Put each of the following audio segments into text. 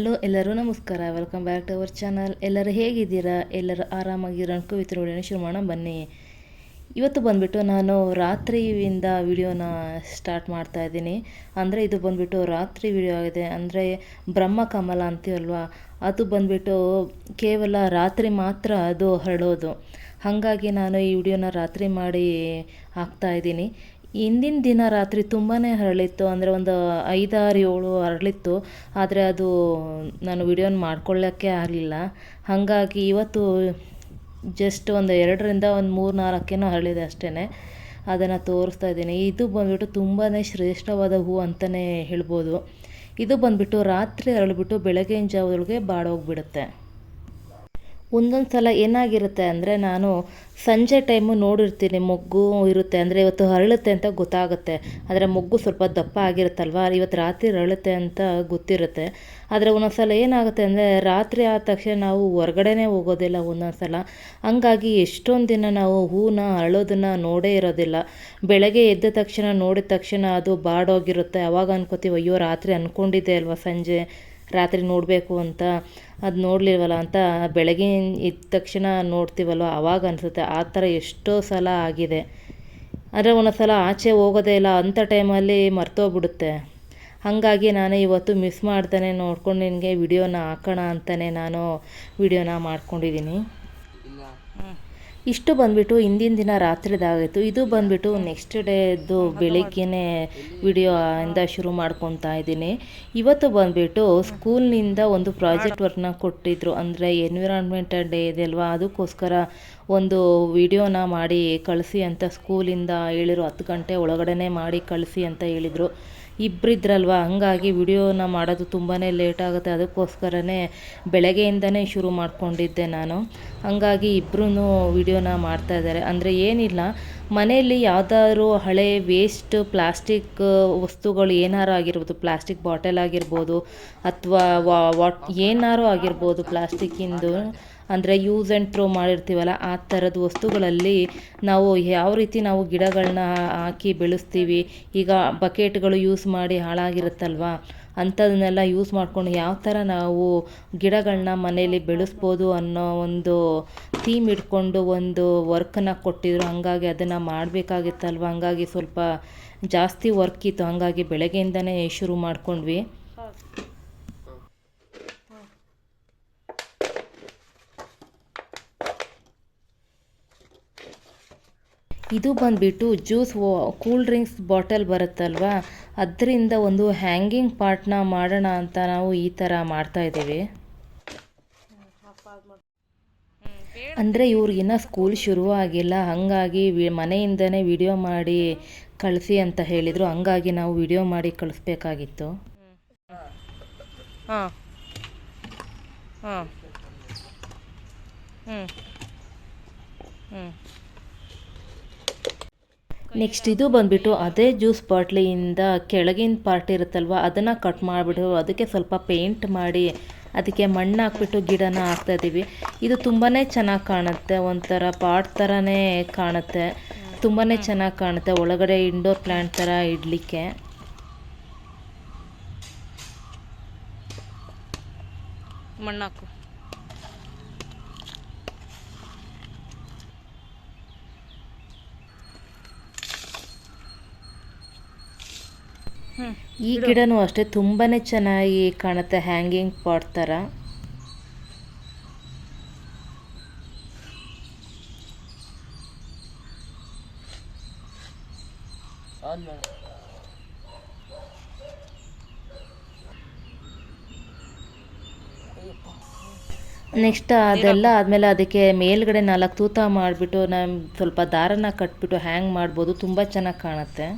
Hello ಎಲ್ಲರೂ ನಮಸ್ಕಾರ. Welcome back to our channel ಎಲ್ಲರೂ ಹೇಗಿದ್ದೀರಾ? ಎಲ್ಲರೂ ಆರಾಮಾಗಿರೋ ಅನ್ಕೋವಿತ್ತು ವಿಡಿಯೋನ ಶುರು ಮಾಡೋಣ ಬನ್ನಿ. ಇವತ್ತು ಬಂದುಬಿಟ್ಟು ನಾನು ರಾತ್ರಿಯಿಂದ ವಿಡಿಯೋನ ಸ್ಟಾರ್ಟ್ ಮಾಡ್ತಾ ಇದ್ದೀನಿ. ಅಂದರೆ ಇದು ಬಂದುಬಿಟ್ಟು ರಾತ್ರಿ ವಿಡಿಯೋ ಆಗಿದೆ. ಅಂದರೆ ಬ್ರಹ್ಮ ಕಮಲ ಅಂತೀವಲ್ವಾ? ಅದು ಬಂದುಬಿಟ್ಟು ಕೇವಲ ರಾತ್ರಿ ಮಾತ್ರ ಅದು ಹರಡೋದು. ಹಾಗಾಗಿ ನಾನು ಈ ವಿಡಿಯೋನ ರಾತ್ರಿ ಮಾಡಿ ಹಾಕ್ತಾ ಇದ್ದೀನಿ. ಹಿಂದಿನ ದಿನ ರಾತ್ರಿ ತುಂಬಾ ಹರಳಿತ್ತು, ಅಂದರೆ ಒಂದು ಐದಾರು ಏಳು ಹರಳಿತ್ತು. ಆದರೆ ಅದು ನಾನು ವಿಡಿಯೋನ ಮಾಡ್ಕೊಳ್ಳೋಕ್ಕೆ ಆಗಲಿಲ್ಲ. ಹಾಗಾಗಿ ಇವತ್ತು ಜಸ್ಟ್ ಒಂದು ಎರಡರಿಂದ ಒಂದು ಮೂರು ನಾಲ್ಕೇನೋ ಹರಳಿದೆ ಅಷ್ಟೇ ಅದನ್ನು ತೋರಿಸ್ತಾ ಇದ್ದೀನಿ. ಇದು ಬಂದುಬಿಟ್ಟು ತುಂಬಾ ಶ್ರೇಷ್ಠವಾದ ಹೂ ಅಂತಲೇ ಹೇಳ್ಬೋದು. ಇದು ಬಂದುಬಿಟ್ಟು ರಾತ್ರಿ ಅರಳಿಬಿಟ್ಟು ಬೆಳಗಿನ ಜಾವದೊಳಗೆ ಬಾಡೋಗ್ಬಿಡುತ್ತೆ. ಒಂದೊಂದು ಸಲ ಏನಾಗಿರುತ್ತೆ ಅಂದರೆ ನಾನು ಸಂಜೆ ಟೈಮು ನೋಡಿರ್ತೀನಿ, ಮೊಗ್ಗು ಇರುತ್ತೆ ಅಂದರೆ ಇವತ್ತು ಹರಳುತ್ತೆ ಅಂತ ಗೊತ್ತಾಗುತ್ತೆ. ಆದರೆ ಮೊಗ್ಗು ಸ್ವಲ್ಪ ದಪ್ಪ ಆಗಿರುತ್ತಲ್ವ? ಇವತ್ತು ರಾತ್ರಿ ಹರಳುತ್ತೆ ಅಂತ ಗೊತ್ತಿರುತ್ತೆ. ಆದರೆ ಒಂದೊಂದು ಸಲ ಏನಾಗುತ್ತೆ ಅಂದರೆ ರಾತ್ರಿ ಆದ ತಕ್ಷಣ ನಾವು ಹೊರಗಡೆನೇ ಹೋಗೋದಿಲ್ಲ ಒಂದೊಂದು ಸಲ. ಹಂಗಾಗಿ ಎಷ್ಟೊಂದು ದಿನ ನಾವು ಹೂನ ಅರಳೋದನ್ನು ನೋಡೇ ಇರೋದಿಲ್ಲ. ಬೆಳಗ್ಗೆ ಎದ್ದ ತಕ್ಷಣ ನೋಡಿದ ತಕ್ಷಣ ಅದು ಬಾಡೋಗಿರುತ್ತೆ. ಅವಾಗ ಅನ್ಕೋತೀವಿ, ಅಯ್ಯೋ, ರಾತ್ರಿ ಅಂದ್ಕೊಂಡಿದ್ದೆ ಅಲ್ವಾ ಸಂಜೆ. ರಾತ್ರಿ ನೋಡಬೇಕು ಅಂತ ಅದು ನೋಡಲಿಲ್ವಲ್ಲ ಅಂತ ಬೆಳಗ್ಗೆ ಇದ್ದ ತಕ್ಷಣ ನೋಡ್ತೀವಲ್ವ? ಆವಾಗ ಅನಿಸುತ್ತೆ. ಆ ಥರ ಎಷ್ಟೋ ಸಲ ಆಗಿದೆ. ಆದರೆ ಒಂದೊಂದು ಸಲ ಆಚೆ ಹೋಗೋದೇ ಇಲ್ಲ. ಅಂಥ ಟೈಮಲ್ಲಿ ಮರ್ತೋಗ್ಬಿಡುತ್ತೆ. ಹಾಗಾಗಿ ನಾನು ಇವತ್ತು ಮಿಸ್ ಮಾಡ್ತಾನೆ. ನೋಡ್ಕೊಂಡು ನಿನಗೆ ವಿಡಿಯೋನ ಹಾಕೋಣ ಅಂತಲೇ ನಾನು ವಿಡಿಯೋನ ಮಾಡ್ಕೊಂಡಿದ್ದೀನಿ. ಇಷ್ಟು ಬಂದ್ಬಿಟ್ಟು ಹಿಂದಿನ ದಿನ ರಾತ್ರಿದಾಗಿತ್ತು. ಇದು ಬಂದ್ಬಿಟ್ಟು ನೆಕ್ಸ್ಟ್ ಡೇದು ಬೆಳಿಗ್ಗೆನೇ ವಿಡಿಯೋ ಇಂದ ಶುರು ಮಾಡ್ಕೊತಾ ಇದ್ದೀನಿ. ಇವತ್ತು ಬಂದ್ಬಿಟ್ಟು ಸ್ಕೂಲ್ನಿಂದ ಒಂದು ಪ್ರಾಜೆಕ್ಟ್ ವರ್ಕ್ನ ಕೊಟ್ಟಿದ್ರು. ಅಂದರೆ ಎನ್ವಿರಾನ್ಮೆಂಟ್ ಡೇ ಇದೆ ಅಲ್ವಾ? ಅದಕ್ಕೋಸ್ಕರ ಒಂದು ವಿಡಿಯೋನ ಮಾಡಿ ಕಳಿಸಿ ಅಂತ ಸ್ಕೂಲಿಂದ ಹೇಳಿರೋ ಹತ್ತು ಗಂಟೆ ಒಳಗಡೆ ಮಾಡಿ ಕಳಿಸಿ ಅಂತ ಹೇಳಿದರು. ಇಬ್ಬರಿದ್ರಲ್ವ ಹಂಗಾಗಿ ವಿಡಿಯೋನ ಮಾಡೋದು ತುಂಬಾ ಲೇಟ್ ಆಗುತ್ತೆ. ಅದಕ್ಕೋಸ್ಕರನೇ ಬೆಳಗ್ಗೆಯಿಂದನೇ ಶುರು ಮಾಡಿಕೊಂಡಿದ್ದೆ ನಾನು. ಹಂಗಾಗಿ ಇಬ್ಬರೂ ವಿಡಿಯೋನ ಮಾಡ್ತಾಯಿದ್ದಾರೆ ಅಂದರೆ ಏನಿಲ್ಲ, ಮನೆಯಲ್ಲಿ ಯಾವುದಾದ್ರು ಹಳೆ ವೇಸ್ಟ್ ಪ್ಲಾಸ್ಟಿಕ್ ವಸ್ತುಗಳು ಏನಾರು ಆಗಿರ್ಬೋದು, ಪ್ಲಾಸ್ಟಿಕ್ ಬಾಟಲ್ ಆಗಿರ್ಬೋದು, ಅಥವಾ ವಾಟ್ ಏನಾರು ಆಗಿರ್ಬೋದು ಪ್ಲಾಸ್ಟಿಕ್ಕಿಂದು ಅಂದರೆ ಯೂಸ್ ಆ್ಯಂಡ್ ಥ್ರೋ ಮಾಡಿರ್ತೀವಲ್ಲ, ಆ ಥರದ ವಸ್ತುಗಳಲ್ಲಿ ನಾವು ಯಾವ ರೀತಿ ನಾವು ಗಿಡಗಳನ್ನ ಹಾಕಿ ಬೆಳೆಸ್ತೀವಿ, ಈಗ ಬಕೆಟ್ಗಳು ಯೂಸ್ ಮಾಡಿ ಹಾಳಾಗಿರುತ್ತಲ್ವ? ಅಂಥದನ್ನೆಲ್ಲ ಯೂಸ್ ಮಾಡಿಕೊಂಡು ಯಾವ ಥರ ನಾವು ಗಿಡಗಳನ್ನ ಮನೇಲಿ ಬೆಳೆಸ್ಬೋದು ಅನ್ನೋ ಒಂದು ಥೀಮ್ ಇಟ್ಕೊಂಡು ಒಂದು ವರ್ಕನ್ನು ಕೊಟ್ಟಿದ್ರು, ಹಾಗಾಗಿ ಅದನ್ನು ಮಾಡಬೇಕಾಗಿತ್ತಲ್ವ? ಹಂಗಾಗಿ ಸ್ವಲ್ಪ ಜಾಸ್ತಿ ವರ್ಕ್ ಇತ್ತು, ಹಾಗಾಗಿ ಬೆಳಗ್ಗೆಯಿಂದನೇ ಶುರು ಮಾಡ್ಕೊಂಡ್ವಿ. ಇದು ಬಂದ್ಬಿಟ್ಟು ಜ್ಯೂಸ್ ಕೂಲ್ ಡ್ರಿಂಕ್ಸ್ ಬಾಟಲ್ ಬರುತ್ತಲ್ವ? ಅದರಿಂದ ಒಂದು ಹ್ಯಾಂಗಿಂಗ್ ಪಾರ್ಟ್ನ ಮಾಡೋಣ ಅಂತ ನಾವು ಈ ಥರ ಮಾಡ್ತಾ ಇದ್ದೀವಿ. ಅಂದರೆ ಇವ್ರಿಗಿನ್ನ ಸ್ಕೂಲ್ ಶುರು ಆಗಿಲ್ಲ ಹಾಗಾಗಿ ಮನೆಯಿಂದನೇ ವಿಡಿಯೋ ಮಾಡಿ ಕಳಿಸಿ ಅಂತ ಹೇಳಿದರು. ಹಂಗಾಗಿ ನಾವು ವಿಡಿಯೋ ಮಾಡಿ ಕಳಿಸ್ಬೇಕಾಗಿತ್ತು. ಹಾಂ. ಹಾಂ. ಹ್ಞೂ ಹ್ಞೂ ನೆಕ್ಸ್ಟ್ ಇದು ಬಂದುಬಿಟ್ಟು ಅದೇ ಜ್ಯೂಸ್ ಬಾಟ್ಲಿಯಿಂದ ಕೆಳಗಿನ ಪಾರ್ಟ್ ಇರುತ್ತಲ್ವ, ಅದನ್ನು ಕಟ್ ಮಾಡಿಬಿಟ್ಟು ಅದಕ್ಕೆ ಸ್ವಲ್ಪ ಪೇಂಟ್ ಮಾಡಿ, ಅದಕ್ಕೆ ಮಣ್ಣು ಹಾಕ್ಬಿಟ್ಟು ಗಿಡನ ಹಾಕ್ತಾಯಿದ್ದೀವಿ ಇದು ತುಂಬಾ ಚೆನ್ನಾಗಿ ಕಾಣುತ್ತೆ, ಒಂಥರ ಪಾಟ್ ಥರನೇ ಕಾಣುತ್ತೆ. ತುಂಬಾ ಚೆನ್ನಾಗಿ ಕಾಣುತ್ತೆ, ಒಳಗಡೆ ಇಂಡೋರ್ ಪ್ಲ್ಯಾಂಟ್ ಥರ ಇಡಲಿಕ್ಕೆ. ಮಣ್ಣಾಕು ಈ ಗಿಡನೂ ಅಷ್ಟೇ, ತುಂಬಾನೇ ಚೆನ್ನಾಗಿ ಕಾಣುತ್ತೆ ಹ್ಯಾಂಗಿಂಗ್ ಪಾಟ್ ಥರ ನೆಕ್ಸ್ಟ್ ಅದೆಲ್ಲ ಆದಮೇಲೆ ಅದಕ್ಕೆ ಮೇಲ್ಗಡೆ ನಾಲ್ಕು ತೂತ ಮಾಡಿಬಿಟ್ಟು ನಾನು ಸ್ವಲ್ಪ ದಾರನ ಕಟ್ಬಿಟ್ಟು ಹ್ಯಾಂಗ್ ಮಾಡ್ಬೋದು, ತುಂಬಾ ಚೆನ್ನಾಗಿ ಕಾಣುತ್ತೆ.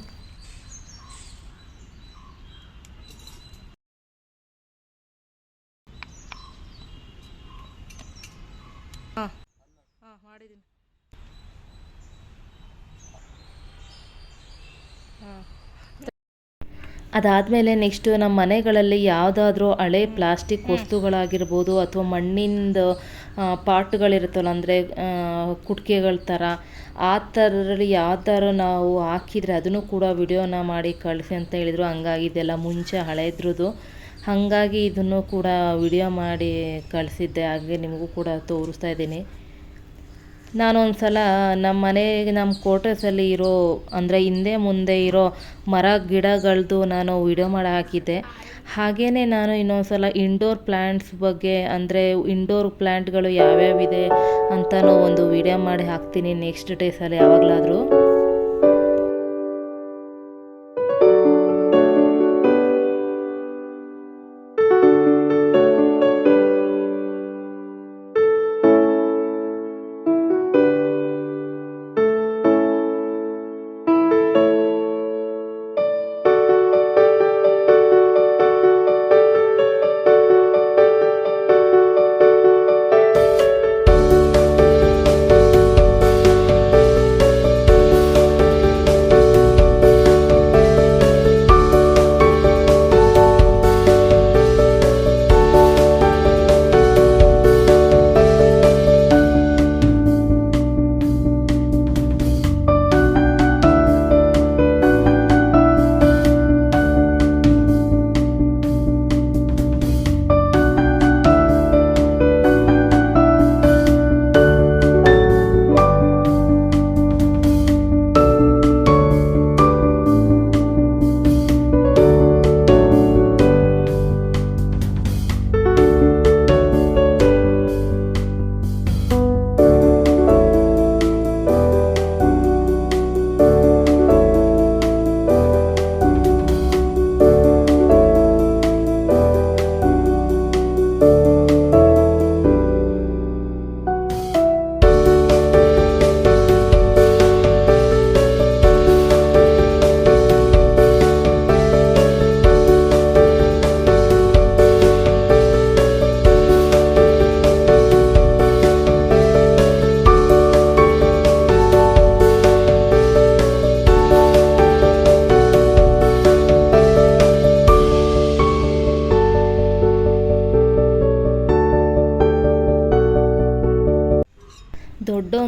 ಅದಾದಮೇಲೆ ನೆಕ್ಸ್ಟು ನಮ್ಮ ಮನೆಗಳಲ್ಲಿ ಯಾವುದಾದ್ರೂ ಹಳೆ ಪ್ಲಾಸ್ಟಿಕ್ ವಸ್ತುಗಳಾಗಿರ್ಬೋದು ಅಥವಾ ಮಣ್ಣಿಂದು ಪಾಟ್ಗಳಿರುತ್ತಲ್ಲ ಅಂದರೆ ಕುಟ್ಕೆಗಳ ಥರ ಆ ಥರದಲ್ಲಿ ಯಾವ್ದಾದ್ರು ನಾವು ಹಾಕಿದರೆ ಅದನ್ನು ಕೂಡ ವಿಡಿಯೋನ ಮಾಡಿ ಕಳಿಸಿ ಅಂತ ಹೇಳಿದರು. ಹಂಗಾಗಿ ಇದೆಲ್ಲ ಮುಂಚೆ ಹಳೆದ್ರದ್ದು. ಹಾಗಾಗಿ ಇದನ್ನು ಕೂಡ ವಿಡಿಯೋ ಮಾಡಿ ಕಳಿಸಿದ್ದೆ. ಹಾಗೆ ನಿಮಗೂ ಕೂಡ ತೋರಿಸ್ತಾ ಇದ್ದೀನಿ. ನಾನು ಒಂದು ಸಲ ನಮ್ಮ ಮನೆಗೆ ನಮ್ಮ ಕ್ವಾರ್ಟರ್ಸಲ್ಲಿ ಇರೋ, ಅಂದರೆ ಹಿಂದೆ ಮುಂದೆ ಇರೋ ಮರ ಗಿಡಗಳದ್ದು ನಾನು ವಿಡಿಯೋ ಮಾಡಿ ಹಾಕಿದ್ದೆ. ಹಾಗೆಯೇ ನಾನು ಇನ್ನೊಂದು ಸಲ ಇಂಡೋರ್ ಪ್ಲ್ಯಾಂಟ್ಸ್ ಬಗ್ಗೆ, ಅಂದರೆ ಇಂಡೋರ್ ಪ್ಲ್ಯಾಂಟ್ಗಳು ಯಾವ್ಯಾವಿದೆ ಅಂತಲೂ ಒಂದು ವಿಡಿಯೋ ಮಾಡಿ ಹಾಕ್ತೀನಿ ನೆಕ್ಸ್ಟ್ ಡೇಸಲ್ಲಿ ಯಾವಾಗಲಾದರೂ.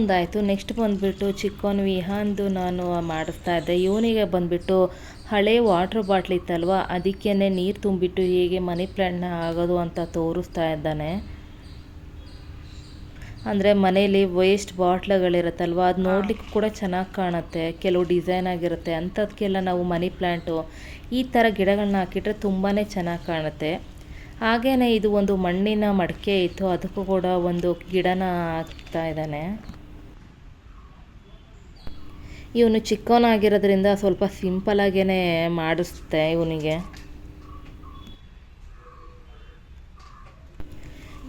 ದೊಡ್ಡೊಂದಾಯಿತು ನೆಕ್ಸ್ಟ್ ಬಂದುಬಿಟ್ಟು ಚಿಕ್ಕವನು ವಿಹಾನ್ದು ನಾನು ಮಾಡಿಸ್ತಾ ಇದ್ದೆ. ಇವನಿಗೆ ಬಂದುಬಿಟ್ಟು ಹಳೆ ವಾಟ್ರ್ ಬಾಟ್ಲ್ ಇತ್ತಲ್ವ? ಅದಕ್ಕೇ ನೀರು ತುಂಬಿಟ್ಟು ಹೇಗೆ ಮನಿ ಪ್ಲ್ಯಾಂಟ್ನ ಆಗೋದು ಅಂತ ತೋರಿಸ್ತಾ ಇದ್ದಾನೆ. ಅಂದರೆ ಮನೇಲಿ ವೇಸ್ಟ್ ಬಾಟ್ಲುಗಳಿರುತ್ತಲ್ವ? ಅದು ನೋಡ್ಲಿಕ್ಕೆ ಕೂಡ ಚೆನ್ನಾಗಿ ಕಾಣುತ್ತೆ. ಕೆಲವು ಡಿಸೈನ್ ಆಗಿರುತ್ತೆ. ಅಂಥದ್ಕೆಲ್ಲ ನಾವು ಮನಿ ಪ್ಲ್ಯಾಂಟು ಈ ಥರ ಗಿಡಗಳನ್ನ ಹಾಕಿಟ್ರೆ ತುಂಬಾ ಚೆನ್ನಾಗಿ ಕಾಣುತ್ತೆ. ಹಾಗೇ ಇದು ಒಂದು ಮಣ್ಣಿನ ಮಡಿಕೆ ಇತ್ತು. ಅದಕ್ಕೂ ಕೂಡ ಒಂದು ಗಿಡನ ಹಾಕ್ತಾ ಇದ್ದಾನೆ. ಇವನು ಚಿಕ್ಕವನಾಗಿರೋದ್ರಿಂದ ಸ್ವಲ್ಪ ಸಿಂಪಲಾಗೇ ಮಾಡಿಸ್ತೆ ಇವನಿಗೆ.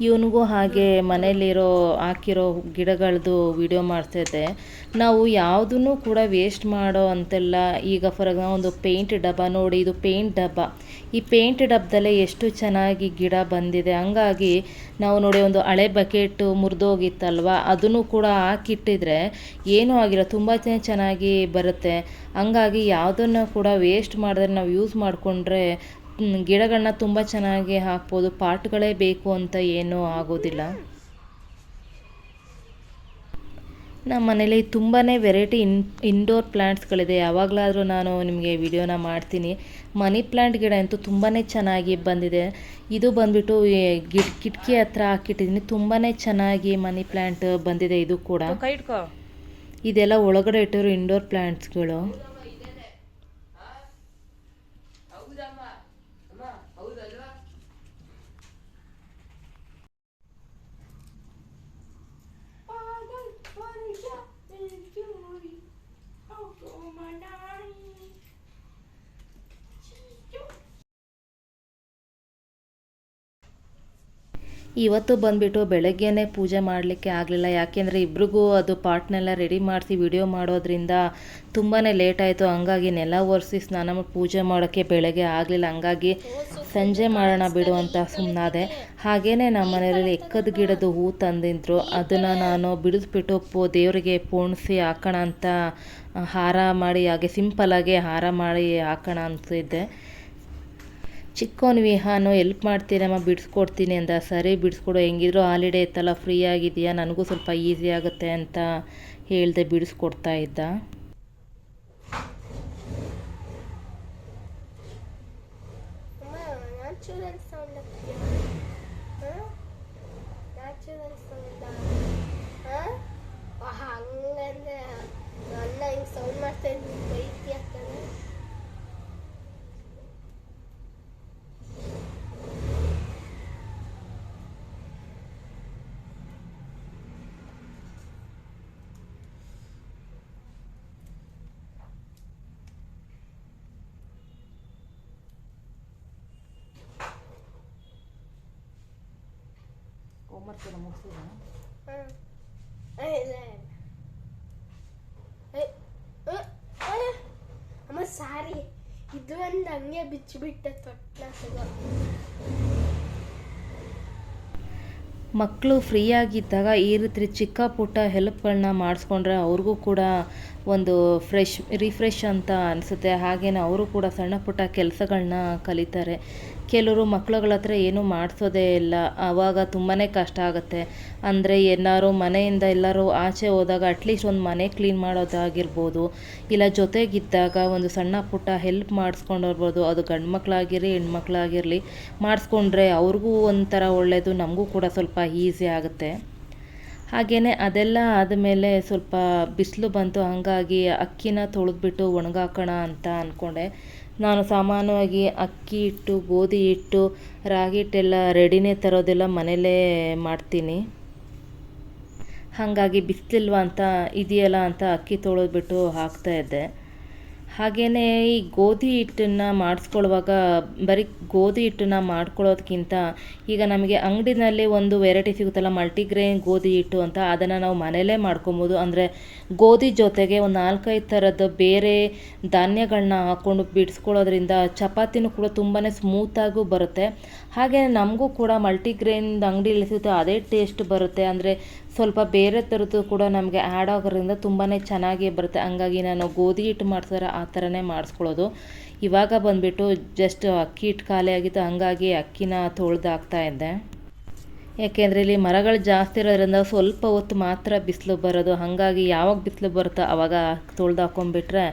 ಇವನಿಗೂ ಹಾಗೆ ಮನೇಲಿರೋ ಹಾಕಿರೋ ಗಿಡಗಳದ್ದು ವಿಡಿಯೋ ಮಾಡ್ತಿದ್ದೆ. ನಾವು ಯಾವುದನ್ನು ಕೂಡ ವೇಸ್ಟ್ ಮಾಡೋ ಅಂತೆಲ್ಲ ಈಗ ಫಾರ್ ಎಕ್ಸಾಂಪಲ್ ಒಂದು ಪೇಂಟ್ ಡಬ್ಬ ನೋಡಿ, ಇದು ಪೇಂಟ್ ಡಬ್ಬ. ಈ ಪೇಂಟ್ ಡಬ್ಬದಲ್ಲೇ ಎಷ್ಟು ಚೆನ್ನಾಗಿ ಗಿಡ ಬಂದಿದೆ. ಹಂಗಾಗಿ ನಾವು ನೋಡಿ ಒಂದು ಹಳೆ ಬಕೆಟು ಮುರಿದೋಗಿತ್ತಲ್ವ? ಅದನ್ನು ಕೂಡ ಹಾಕಿಟ್ಟಿದ್ರೆ ಏನೂ ಆಗಿಲ್ಲ. ತುಂಬ ಚೆನ್ನಾಗಿ ಬರುತ್ತೆ. ಹಂಗಾಗಿ ಯಾವುದನ್ನು ಕೂಡ ವೇಸ್ಟ್ ಮಾಡಿದ್ರೆ, ನಾವು ಯೂಸ್ ಮಾಡಿಕೊಂಡ್ರೆ ಗಿಡಗಳನ್ನ ತುಂಬ ಚೆನ್ನಾಗಿ ಹಾಕ್ಬೋದು. ಪಾಟ್ಗಳೇ ಬೇಕು ಅಂತ ಏನೂ ಆಗೋದಿಲ್ಲ. ನಮ್ಮ ಮನೇಲಿ ತುಂಬಾ ವೆರೈಟಿ ಇನ್ ಇಂಡೋರ್ ಪ್ಲ್ಯಾಂಟ್ಸ್ಗಳಿದೆ ಯಾವಾಗಲಾದರೂ ನಾನು ನಿಮಗೆ ವಿಡಿಯೋನ ಮಾಡ್ತೀನಿ. ಮನಿ ಪ್ಲ್ಯಾಂಟ್ ಗಿಡ ಅಂತೂ ತುಂಬಾ ಚೆನ್ನಾಗಿ ಬಂದಿದೆ. ಇದು ಬಂದುಬಿಟ್ಟು ಗಿಡ್ ಕಿಟಕಿ ಹತ್ರ ಹಾಕಿಟ್ಟಿದ್ದೀನಿ. ತುಂಬಾ ಚೆನ್ನಾಗಿ ಮನಿ ಪ್ಲ್ಯಾಂಟ್ ಬಂದಿದೆ ಇದು ಕೂಡ. ಇದೆಲ್ಲ ಒಳಗಡೆ ಇಟ್ಟಿರೋ ಇಂಡೋರ್ ಪ್ಲ್ಯಾಂಟ್ಸ್ಗಳು ಇವತ್ತು ಬಂದುಬಿಟ್ಟು ಬೆಳಗ್ಗೆನೇ ಪೂಜೆ ಮಾಡಲಿಕ್ಕೆ ಆಗಲಿಲ್ಲ. ಯಾಕೆಂದರೆ ಇಬ್ರಿಗೂ ಅದು ಪಾಟ್ನೆಲ್ಲ ರೆಡಿ ಮಾಡಿಸಿ ವಿಡಿಯೋ ಮಾಡೋದ್ರಿಂದ ತುಂಬಾ ಲೇಟ್ ಆಯಿತು. ಹಂಗಾಗಿ ನೆಲ ಒರೆಸಿ ಸ್ನಾನ ಪೂಜೆ ಮಾಡೋಕ್ಕೆ ಬೆಳಗ್ಗೆ ಆಗಲಿಲ್ಲ. ಹಂಗಾಗಿ ಸಂಜೆ ಮಾಡೋಣ ಬಿಡು ಅಂತ ಸುಮ್ಮನಾದೆ ಹಾಗೆಯೇ ನಮ್ಮ ಮನೆಯಲ್ಲಿ ಎಕ್ಕದ ಗಿಡದ ಹೂ ತಂದಿದ್ರು. ಅದನ್ನು ನಾನು ಬಿಡಿಸ್ಬಿಟ್ಟು ಪೋ, ದೇವರಿಗೆ ಪೋಣಿಸಿ ಹಾಕೋಣ ಅಂತ ಹಾರ ಮಾಡಿ, ಹಾಗೆ ಸಿಂಪಲಾಗಿ ಹಾರ ಮಾಡಿ ಹಾಕೋಣ ಅಂತಿದ್ದೆ. ಚಿಕ್ಕವನು ವಿಹಾನು, ಎಲ್ಪ್ ಮಾಡ್ತೀನಮ್ಮ ಬಿಡಿಸ್ಕೊಡ್ತೀನಿ ಅಂದ. ಸರಿ, ಬಿಡಿಸ್ಕೊಡು. ಹೆಂಗಿದ್ರು ಹಾಲಿಡೇ ಇತ್ತಲ್ಲ, ಫ್ರೀ ಆಗಿದೆಯಾ ನನಗೂ ಸ್ವಲ್ಪ ಈಸಿ ಆಗುತ್ತೆ ಅಂತ ಹೇಳಿದೆ ಬಿಡಿಸ್ಕೊಡ್ತಾ ಇದ್ದ ಅಮ್ಮ ನಾನು ನ್ಯಾಚುರಲ್ ಸೌಂಡ್ ನ್ಯಾಚುರಲ್ ಸೌಂಡ್ ಹಂಗಂದ್ರೆ ಅಣ್ಣ ಹಿಂಗೆ ಸೌಂಡ್ ಮಾಡ್ತಾ ಇದ್ದೀನಿ ಬೈತಿ ಆಗ್ತಾನೆ ಹೋಮ್ವರ್ಕ್ ಎಲ್ಲ ಮುಗಿಸಿದ ಹಾಂ ಇಲ್ಲ ಏ, ಏ, ಏ, ಅಮ್ಮ ಸಾರಿ. ಇದು ಒಂದು ಹಂಗೆ ಬಿಚ್ಚಿಬಿಟ್ಟೆ ತೊಟ್ಲ ಮಕ್ಕಳು ಫ್ರೀಯಾಗಿದ್ದಾಗ ಈ ರೀತಿ ಚಿಕ್ಕ ಪುಟ್ಟ ಹೆಲ್ಪ್ಗಳನ್ನ ಮಾಡಿಸ್ಕೊಂಡ್ರೆ ಅವ್ರಿಗೂ ಕೂಡ ಒಂದು ಫ್ರೆಶ್ ರಿಫ್ರೆಶ್ ಅಂತ ಅನಿಸುತ್ತೆ. ಹಾಗೆಯೇ ಅವರು ಕೂಡ ಸಣ್ಣ ಪುಟ್ಟ ಕೆಲಸಗಳನ್ನ ಕಲಿತಾರೆ. ಕೆಲವರು ಮಕ್ಳುಗಳ ಹತ್ರ ಏನೂ ಮಾಡಿಸೋದೇ ಇಲ್ಲ. ಆವಾಗ ತುಂಬಾ ಕಷ್ಟ ಆಗುತ್ತೆ. ಅಂದರೆ ಎಲ್ಲರೂ ಮನೆಯಿಂದ ಎಲ್ಲರೂ ಆಚೆ ಹೋದಾಗ ಅಟ್ಲೀಸ್ಟ್ ಒಂದು ಮನೆ ಕ್ಲೀನ್ ಮಾಡೋದಾಗಿರ್ಬೋದು. ಇಲ್ಲ ಜೊತೆಗಿದ್ದಾಗ ಒಂದು ಸಣ್ಣ ಪುಟ್ಟ ಹೆಲ್ಪ್ ಮಾಡಿಸ್ಕೊಂಡು ಬರ್ಬೋದು ಅದು ಗಂಡು ಮಕ್ಕಳಾಗಿರಲಿ ಹೆಣ್ಮಕ್ಳಾಗಿರಲಿ ಮಾಡಿಸ್ಕೊಂಡ್ರೆ ಅವ್ರಿಗೂ ಒಂಥರ ಒಳ್ಳೆಯದು ನಮಗೂ ಕೂಡ ಸ್ವಲ್ಪ ಈಸಿ ಆಗುತ್ತೆ. ಹಾಗೆಯೇ ಅದೆಲ್ಲ ಆದಮೇಲೆ ಸ್ವಲ್ಪ ಬಿಸಿಲು ಬಂತು. ಹಾಗಾಗಿ ಅಕ್ಕಿನ ತೊಳೆದ್ಬಿಟ್ಟು ಒಣಗಾಕೋಣ ಅಂತ ಅಂದ್ಕೊಂಡೆ ನಾನು ಸಾಮಾನ್ಯವಾಗಿ ಅಕ್ಕಿ ಹಿಟ್ಟು ಗೋಧಿ ಹಿಟ್ಟು ರಾಗಿ ಹಿಟ್ಟೆಲ್ಲ ರೆಡಿನೇ ತರೋದೆಲ್ಲ ಮನೇಲೇ ಮಾಡ್ತೀನಿ. ಹಾಗಾಗಿ ಬಿಸಿಲಿಲ್ವ ಅಂತ, ಇದೆಯಲ್ಲ ಅಂತ ಅಕ್ಕಿ ತೊಳೆದ್ಬಿಟ್ಟು ಹಾಕ್ತಾಯಿದ್ದೆ ಹಾಗೆಯೇ ಈ ಗೋಧಿ ಹಿಟ್ಟನ್ನು ಮಾಡಿಸ್ಕೊಳ್ಳುವಾಗ, ಬರೀ ಗೋಧಿ ಹಿಟ್ಟನ್ನು ಮಾಡ್ಕೊಳ್ಳೋದಕ್ಕಿಂತ ಈಗ ನಮಗೆ ಅಂಗಡಿನಲ್ಲಿ ಒಂದು ವೆರೈಟಿ ಸಿಗುತ್ತಲ್ಲ ಮಲ್ಟಿಗ್ರೇನ್ ಗೋಧಿ ಹಿಟ್ಟು ಅಂತ ಅದನ್ನು ನಾವು ಮನೆಯಲ್ಲೇ ಮಾಡ್ಕೊಬೋದು. ಅಂದರೆ ಗೋಧಿ ಜೊತೆಗೆ ಒಂದು ನಾಲ್ಕೈದು ಥರದ ಬೇರೆ ಧಾನ್ಯಗಳನ್ನ ಹಾಕ್ಕೊಂಡು ಬಿಡಿಸ್ಕೊಳ್ಳೋದ್ರಿಂದ ಚಪಾತಿನೂ ಕೂಡ ತುಂಬಾ ಸ್ಮೂತಾಗೂ ಬರುತ್ತೆ. ಹಾಗೆ ನಮಗೂ ಕೂಡ ಮಲ್ಟಿಗ್ರೇನ್ ಅಂಗಡಿಯಲ್ಲಿ ಸಿಗುತ್ತೆ ಅದೇ ಟೇಸ್ಟ್ ಬರುತ್ತೆ. ಅಂದರೆ ಸ್ವಲ್ಪ ಬೇರೆ ಥರದ್ದು ಕೂಡ ನಮಗೆ ಆ್ಯಡ್ ಆಗೋದ್ರಿಂದ ತುಂಬಾ ಚೆನ್ನಾಗಿ ಬರುತ್ತೆ. ಹಂಗಾಗಿ ನಾನು ಗೋಧಿ ಹಿಟ್ಟು ಮಾಡ್ತಾರೆ ಆ ಥರನೇ ಮಾಡಿಸ್ಕೊಳ್ಳೋದು. ಇವಾಗ ಬಂದುಬಿಟ್ಟು ಜಸ್ಟ್ ಅಕ್ಕಿ ಹಿಟ್ಟು ಖಾಲಿ ಆಗಿತ್ತು. ಹಂಗಾಗಿ ಅಕ್ಕಿನ ತೊಳೆದು ಹಾಕ್ತಾ ಇದ್ದೆ. ಯಾಕೆಂದರೆ ಇಲ್ಲಿ ಮರಗಳು ಜಾಸ್ತಿ ಇರೋದ್ರಿಂದ ಸ್ವಲ್ಪ ಹೊತ್ತು ಮಾತ್ರ ಬಿಸಿಲು ಬರೋದು. ಹಾಗಾಗಿ ಯಾವಾಗ ಬಿಸಿಲು ಬರುತ್ತೋ ಆವಾಗ ತೊಳೆದು ಹಾಕ್ಕೊಂಬಿಟ್ರೆ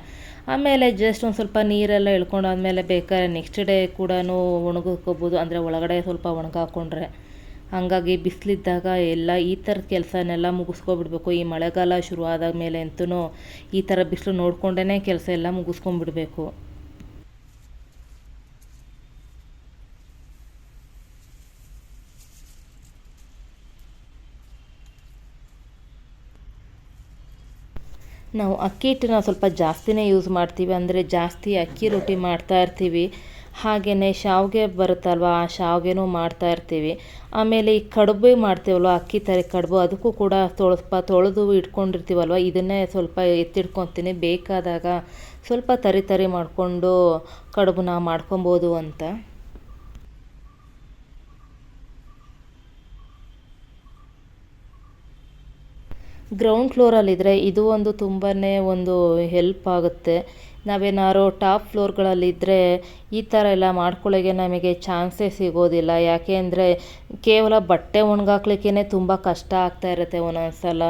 ಆಮೇಲೆ ಜಸ್ಟ್ ಒಂದು ಸ್ವಲ್ಪ ನೀರೆಲ್ಲ ಇಳ್ಕೊಂಡಾದ್ಮೇಲೆ ಬೇಕಾದ್ರೆ ನೆಕ್ಸ್ಟ್ ಡೇ ಕೂಡ ಒಣಗಿಸ್ಕೋಬೋದು. ಅಂದರೆ ಒಳಗಡೆ ಸ್ವಲ್ಪ ಒಣಗಾಕೊಂಡ್ರೆ. ಹಾಗಾಗಿ ಬಿಸಿಲಿದ್ದಾಗ ಎಲ್ಲ ಈ ಥರದ ಕೆಲಸನೆಲ್ಲ ಮುಗಿಸ್ಕೊಬಿಡ್ಬೇಕು. ಈ ಮಳೆಗಾಲ ಶುರು ಆದಾಗ ಮೇಲೆ ಅಂತೂ ಈ ಥರ ಬಿಸಿಲು ನೋಡಿಕೊಂಡೇ ಕೆಲಸ ಎಲ್ಲ ಮುಗಿಸ್ಕೊಂಬಿಡ್ಬೇಕು ನಾವು ಅಕ್ಕಿ ಹಿಟ್ಟನ್ನ ಸ್ವಲ್ಪ ಜಾಸ್ತಿನೇ ಯೂಸ್ ಮಾಡ್ತೀವಿ. ಅಂದರೆ ಜಾಸ್ತಿ ಅಕ್ಕಿ ರೊಟ್ಟಿ ಮಾಡ್ತಾ ಇರ್ತೀವಿ. ಹಾಗೆಯೇ ಶಾವಿಗೆ ಬರುತ್ತಲ್ವ, ಆ ಶಾವಿಗೆನೂ ಮಾಡ್ತಾ ಇರ್ತೀವಿ. ಆಮೇಲೆ ಈ ಕಡುಬು ಮಾಡ್ತೀವಲ್ವ, ಅಕ್ಕಿ ತರಿ ಕಡುಬು, ಅದಕ್ಕೂ ಕೂಡ ಸ್ವಲ್ಪ ತೊಳೆದು ಇಟ್ಕೊಂಡಿರ್ತೀವಲ್ವ, ಇದನ್ನೇ ಸ್ವಲ್ಪ ಎತ್ತಿಟ್ಕೊತೀನಿ. ಬೇಕಾದಾಗ ಸ್ವಲ್ಪ ತರಿ ತರಿ ಮಾಡಿಕೊಂಡು ಕಡುಬನ್ನ ಮಾಡ್ಕೊಬೋದು ಅಂತ. ಗ್ರೌಂಡ್ ಫ್ಲೋರಲ್ಲಿದ್ದರೆ ಇದು ಒಂದು ತುಂಬಾ ಒಂದು ಹೆಲ್ಪ್ ಆಗುತ್ತೆ. ನಾವೇನಾದ್ರು ಟಾಪ್ ಫ್ಲೋರ್ಗಳಲ್ಲಿದ್ದರೆ ಈ ಥರ ಎಲ್ಲ ಮಾಡ್ಕೊಳ್ಳೋಕ್ಕೆ ನಮಗೆ ಚಾನ್ಸೇ ಸಿಗೋದಿಲ್ಲ. ಯಾಕೆ ಅಂದರೆ ಕೇವಲ ಬಟ್ಟೆ ಒಣಗಾಕ್ಲಿಕ್ಕೇ ತುಂಬ ಕಷ್ಟ ಆಗ್ತಾ ಇರುತ್ತೆ ಒಂದೊಂದು ಸಲ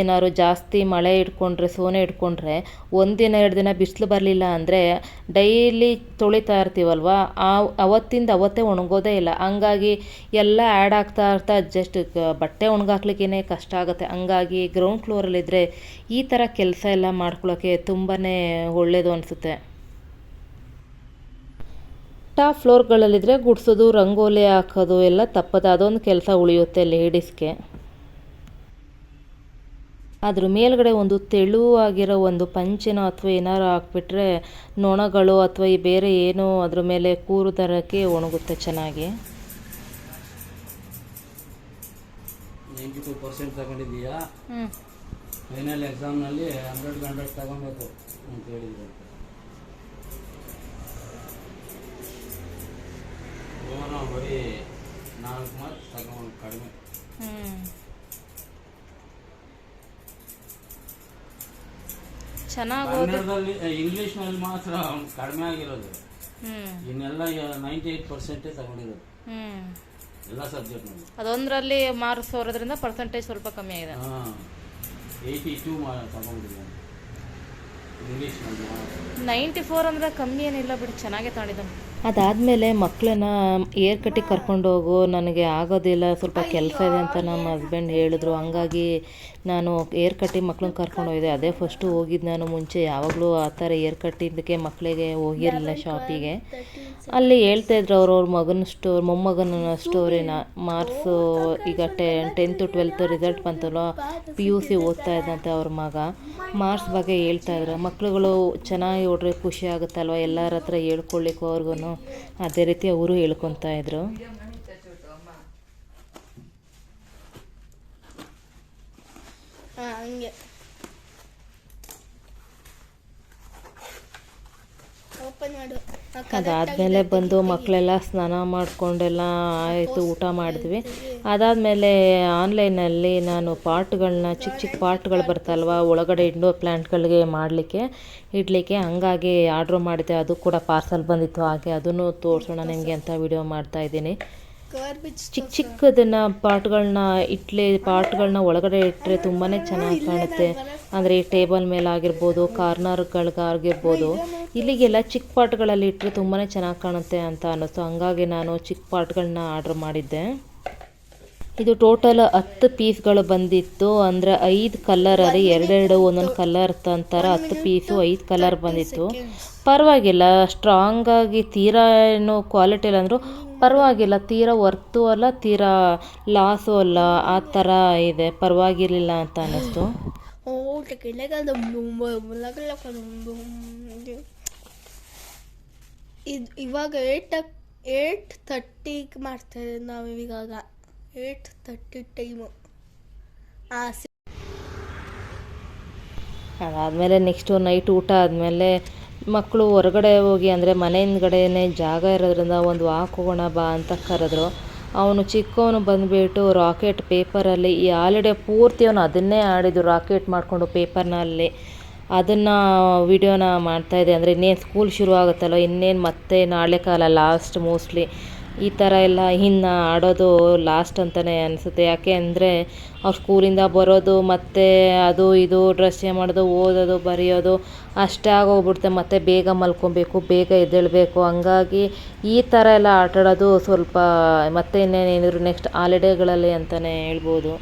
ಏನಾದ್ರು ಜಾಸ್ತಿ ಮಳೆ ಇಟ್ಕೊಂಡ್ರೆ ಸೋನೆ ಹಿಡ್ಕೊಂಡ್ರೆ ಒಂದಿನ ಎರಡು ದಿನ ಬಿಸಿಲು ಬರಲಿಲ್ಲ ಅಂದರೆ ಡೈಲಿ ತೊಳಿತಾ ಇರ್ತೀವಲ್ವ? ಆ ಅವತ್ತಿಂದ ಅವತ್ತೇ ಒಣಗೋದೇ ಇಲ್ಲ. ಹಂಗಾಗಿ ಎಲ್ಲ ಆ್ಯಡ್ ಆಗ್ತಾ ಇರ್ತಾ ಜಸ್ಟ್ ಬಟ್ಟೆ ಒಣಗಾಕ್ಲಿಕ್ಕೇ ಕಷ್ಟ ಆಗುತ್ತೆ. ಹಂಗಾಗಿ ಗ್ರೌಂಡ್ ಫ್ಲೋರಲ್ಲಿದ್ದರೆ ಈ ಥರ ಕೆಲಸ ಎಲ್ಲ ಮಾಡ್ಕೊಳ್ಳೋಕ್ಕೆ ತುಂಬಾ ಒಳ್ಳೆಯದು ಅನಿಸುತ್ತೆ. ಟಾಪ್ ಫ್ಲೋರ್ಗಳಲ್ಲಿದ್ದರೆ ಗುಡಿಸೋದು ರಂಗೋಲಿ ಹಾಕೋದು ಎಲ್ಲ ತಪ್ಪದ ಅದೊಂದು ಕೆಲಸ ಉಳಿಯುತ್ತೆ ಲೇಡೀಸ್ಗೆ. ಅದ್ರ ಮೇಲ್ಗಡೆ ಒಂದು ತೆಳುವಾಗಿರೋ ಒಂದು ಪಂಚೆನೋ ಅಥವಾ ಏನಾರು ಹಾಕ್ಬಿಟ್ರೆ ನೊಣಗಳು ಅಥವಾ ಈ ಬೇರೆ ಏನೋ ಅದ್ರ ಮೇಲೆ ಕೂರುದರಕ್ಕೆ ಒಣಗುತ್ತೆ ಚೆನ್ನಾಗಿ. ಫೈನಲ್ ಎಕ್ಸಾಮ್ನಲ್ಲಿ ಹಂಡ್ರೆಡ್ ಹಂಡ್ರೆಡ್ ತಗೊಬೇಕು ಅಂತ ಹೇಳಿದ್ರು. ಓನೋ ಬರೀ ನಾಲ್ಕು ತಗೊಂಡು ಕಡಿಮೆ. ಹ್ಮ್. ಚೆನ್ನಾಗಿ ಓದಿ ಕನ್ನಡದಲ್ಲಿ ಇಂಗ್ಲೀಷ್ನಲ್ಲಿ ಮಾತ್ರ ಅವ್ನು ಕಡಿಮೆ ಆಗಿರೋದು. ಇನ್ನೆಲ್ಲ ನೈಂಟಿ ಏಯ್ಟ್ ಪರ್ಸೆಂಟೇ ತಗೊಂಡಿರೋದು. ಎಲ್ಲ ಸಬ್ಜೆಕ್ಟ್ನಲ್ಲಿ ಅದೊಂದರಲ್ಲಿ ಮಾರ್ಕ್ಸ್ ಬರೋದ್ರಿಂದ ಪರ್ಸೆಂಟೇಜ್ ಸ್ವಲ್ಪ ಕಮ್ಮಿ ಆಗಿದೆ. ಹಾಂ. ಏಯ್ಟಿ ಟೂ ಮಾ ತಗೊಂಡಿದ್ದಾನೆ ಇಂಗ್ಲೀಷ್ನಲ್ಲಿ ನೈಂಟಿ ಫೋರ್ ಅಂದ್ರೆ ಕಮ್ಮಿ ಏನಿಲ್ಲ ಬಿಡಿ ಚೆನ್ನಾಗೇ ತಗೊಂಡಿದ್ದಾನೆ ಅದಾದಮೇಲೆ ಮಕ್ಕಳನ್ನ ಏರ್ ಕಟ್ಟಿಗೆ ಕರ್ಕೊಂಡು ಹೋಗು, ನನಗೆ ಆಗೋದಿಲ್ಲ, ಸ್ವಲ್ಪ ಕೆಲಸ ಇದೆ ಅಂತ ನಮ್ಮ ಹಸ್ಬೆಂಡ್ ಹೇಳಿದ್ರು. ಹಂಗಾಗಿ ನಾನು ಏರ್ ಕಟ್ಟಿಗೆ ಮಕ್ಳನ್ನ ಕರ್ಕೊಂಡು ಹೋಗಿದ್ದೆ ಅದೇ ಫಸ್ಟು ಹೋಗಿದ್ದು ನಾನು ಮುಂಚೆ. ಯಾವಾಗಲೂ ಆ ಥರ ಏರ್ ಕಟ್ಟಿದ್ದಕ್ಕೆ ಮಕ್ಕಳಿಗೆ ಹೋಗಿರಲಿಲ್ಲ ಶಾಪಿಗೆ. ಅಲ್ಲಿ ಹೇಳ್ತಾ ಇದ್ರು ಅವ್ರ ಅವ್ರ ಮಗನ ಸ್ಟೋರ್ ಮೊಮ್ಮಗನ ಸ್ಟೋರಿನ ಮಾರ್ಕ್ಸು ಈಗ ಟೆನ್ ಟೆಂತು ಟ್ವೆಲ್ತು ರಿಸಲ್ಟ್ ಬಂತಲ್ಲ ಪಿ ಯು ಸಿ ಓದ್ತಾ ಇದ್ದಂತೆ ಅವ್ರ ಮಗ. ಮಾರ್ಕ್ಸ್ ಬಗ್ಗೆ ಹೇಳ್ತಾ ಇದ್ರು. ಮಕ್ಕಳುಗಳು ಚೆನ್ನಾಗಿ ಹೊಡ್ರಿ ಖುಷಿ ಆಗುತ್ತಲ್ವ? ಎಲ್ಲರ ಹತ್ರ ಹೇಳ್ಕೊಳ್ಲಿಕ್ಕೂ ಅವ್ರಿಗೂ ಅದೇ ರೀತಿ ಅವರು ಹೇಳ್ಕೊತಾ ಇದ್ರು. ಓಪನ್ ಮಾಡು. ಅದಾದಮೇಲೆ ಬಂದು ಮಕ್ಕಳೆಲ್ಲ ಸ್ನಾನ ಮಾಡಿಕೊಂಡೆಲ್ಲ ಆಯಿತು, ಊಟ ಮಾಡಿದ್ವಿ. ಅದಾದಮೇಲೆ ಆನ್ಲೈನಲ್ಲಿ ನಾನು ಪಾಟ್ಗಳನ್ನ, ಚಿಕ್ಕ ಚಿಕ್ಕ ಪಾಟ್ಗಳು ಬರ್ತಲ್ವ, ಒಳಗಡೆ ಇಂಡೋರ್ ಪ್ಲ್ಯಾಂಟ್ಗಳಿಗೆ ಮಾಡಲಿಕ್ಕೆ, ಇಡಲಿಕ್ಕೆ ಹಂಗಾಗಿ ಆರ್ಡ್ರ್ ಮಾಡಿದೆ ಅದು ಕೂಡ ಪಾರ್ಸಲ್ ಬಂದಿತ್ತು. ಹಾಗೆ ಅದನ್ನು ತೋರಿಸೋಣ ನಿಮಗೆ ಅಂತ ವಿಡಿಯೋ ಮಾಡ್ತಾ ಇದ್ದೀನಿ. garbage ಚಿಕ್ಕ ಚಿಕ್ಕದನ್ನ ಪಾಟ್ಗಳನ್ನ ಇಟ್ಲೆ ಪಾಟ್ಗಳನ್ನ ಒಳಗಡೆ ಇಟ್ಟರೆ ತುಂಬಾ ಚೆನ್ನಾಗಿ ಕಾಣುತ್ತೆ. ಅಂದರೆ ಈ ಟೇಬಲ್ ಮೇಲೆ ಆಗಿರ್ಬೋದು ಕಾರ್ನರ್ಗಳಿಗಾಗಿರ್ಬೋದು ಇಲ್ಲಿಗೆಲ್ಲ ಚಿಕ್ಕ ಪಾಟ್ಗಳಲ್ಲಿ ಇಟ್ಟರೆ ತುಂಬಾ ಚೆನ್ನಾಗಿ ಕಾಣುತ್ತೆ ಅಂತ ಅನ್ನಿಸ್ತು. ಹಂಗಾಗಿ ನಾನು ಚಿಕ್ಕ ಪಾಟ್ಗಳನ್ನ ಆರ್ಡ್ರ್ ಮಾಡಿದ್ದೆ. ಇದು ಟೋಟಲ್ ಹತ್ತು ಪೀಸ್ಗಳು ಬಂದಿತ್ತು. ಅಂದರೆ ಐದು ಕಲರಲ್ಲಿ ಎರಡೆರಡು ಒಂದೊಂದು ಕಲರ್ ತಂತಾರೆ ಹತ್ತು ಪೀಸು ಐದು ಕಲರ್ ಬಂದಿತ್ತು. ಪರವಾಗಿಲ್ಲ ಸ್ಟ್ರಾಂಗಾಗಿ ತೀರಾ ಏನು ಕ್ವಾಲಿಟಿ ಇಲ್ಲ ಅಂದರೂ ಪರವಾಗಿಲ್ಲ ತೀರಾ ವರ್ತು ಅಲ್ಲ ತೀರಾ ಲಾಸು ಅಲ್ಲ ಆ ಥರ ಇದೆ. ಪರವಾಗಿರ್ಲಿಲ್ಲ ಅಂತ ಅನ್ನಿಸ್ತು. ಇದು ಇವಾಗ ಏಟ್ ಏಟ್ ತರ್ಟಿಗೆ ಇದ್ದೀವಿ ನಾವು ಇವಾಗ. ಏಟ್ ತರ್ಟಿ ಟೈಮು ಆ ಅದಾದಮೇಲೆ ನೆಕ್ಸ್ಟು ನೈಟ್ ಊಟ ಆದಮೇಲೆ ಮಕ್ಕಳು ಹೊರಗಡೆ ಹೋಗಿ ಅಂದರೆ ಮನೆ ಹಿಂದ್ಗಡೆನೇ ಜಾಗ ಇರೋದ್ರಿಂದ ಒಂದು ವಾಕ್ ಹೋಗೋಣ ಬಾ ಅಂತ ಕರೆದ್ರು. ಅವನು ಚಿಕ್ಕವನು ಬಂದುಬಿಟ್ಟು ರಾಕೆಟ್ ಪೇಪರಲ್ಲಿ, ಈ ಹಾಲಿಡೇ ಪೂರ್ತಿ ಅವನು ಅದನ್ನೇ ಆಡಿದ್ದು, ರಾಕೆಟ್ ಮಾಡಿಕೊಂಡು ಪೇಪರ್ನಲ್ಲಿ. ಅದನ್ನು ವಿಡಿಯೋನ ಮಾಡ್ತಾಯಿದ್ದೆ ಅಂದರೆ ಇನ್ನೇನು ಸ್ಕೂಲ್ ಶುರು ಆಗುತ್ತಲ್ಲ ಇನ್ನೇನು ಮತ್ತೆ ನಾಳೆ ಕಾಲ ಲಾಸ್ಟ್ ಮೋಸ್ಟ್ಲಿ ಈ ಥರ ಎಲ್ಲ ಇನ್ನು ಆಡೋದು ಲಾಸ್ಟ್ ಅಂತಲೇ ಅನಿಸುತ್ತೆ. ಯಾಕೆ ಅಂದರೆ ಅವ್ರು ಸ್ಕೂಲಿಂದ ಬರೋದು, ಮತ್ತು ಅದು ಇದು ಡ್ರೆಸ್ ಚೇಂಜ್ ಮಾಡೋದು, ಓದೋದು, ಬರೆಯೋದು ಅಷ್ಟೇ ಆಗೋಗ್ಬಿಡುತ್ತೆ. ಮತ್ತು ಬೇಗ ಮಲ್ಕೊಬೇಕು, ಬೇಗ ಎದ್ದೇಳಬೇಕು. ಹಂಗಾಗಿ ಈ ಥರ ಎಲ್ಲ ಆಟಾಡೋದು ಸ್ವಲ್ಪ, ಮತ್ತೆ ಇನ್ನೇನೇನಿದ್ರು ನೆಕ್ಸ್ಟ್ ಹಾಲಿಡೇಗಳಲ್ಲಿ ಅಂತಲೇ ಹೇಳ್ಬೋದು.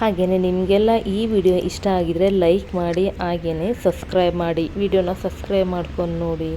ಹಾಗೆಯೇ ನಿಮಗೆಲ್ಲ ಈ ವಿಡಿಯೋ ಇಷ್ಟ ಆಗಿದರೆ ಲೈಕ್ ಮಾಡಿ ಹಾಗೆಯೇ ಸಬ್ಸ್ಕ್ರೈಬ್ ಮಾಡಿ. ವಿಡಿಯೋನ ಸಬ್ಸ್ಕ್ರೈಬ್ ಮಾಡ್ಕೊಂಡು ನೋಡಿ.